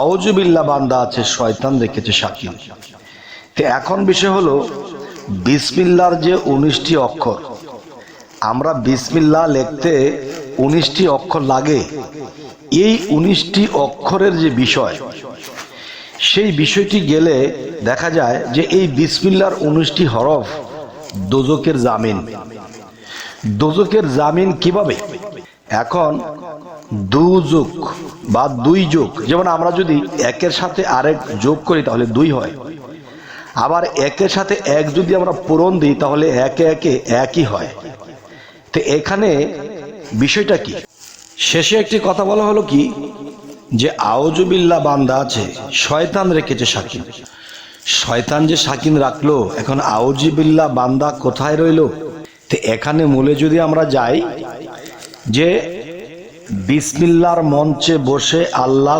আওজবিল্লা বান্দা আছে, শয়তান রেখেছে সাক্ষী। তো এখন বিষয় হলো, বিসমিল্লার যে উনিশটি অক্ষর, আমরা বিসমিল্লা লিখতে উনিশটি অক্ষর লাগে। এই উনিশটি অক্ষরের যে বিষয়, সেই বিষয়টি গেলে দেখা যায় যে এই বিসমিল্লার উনিশটি হরফ দোজকের জামিন। দোজকের জামিন কীভাবে? এখন দু যোগ বা দুই যোগ। যেমন আমরা যদি একের সাথে আরেক যোগ করি, তাহলে দুই হয়। আবার একের সাথে এক যদি আমরা পূরণ দিই, তাহলে একে একে একই হয়। তো এখানে বিষয়টা কি? শেষে একটি কথা বলা হলো কি? যে আওজবিল্লা বান্দা আছে, শয়তান রেখেছে সাকিন শয়তান যে সাকিন রাখল, এখন আউজিবিল্লা বান্দা কোথায় রইল? তো এখানে মূলে যদি আমরা যাই, যে বিসমিল্লার মঞ্চে বসে আল্লাহ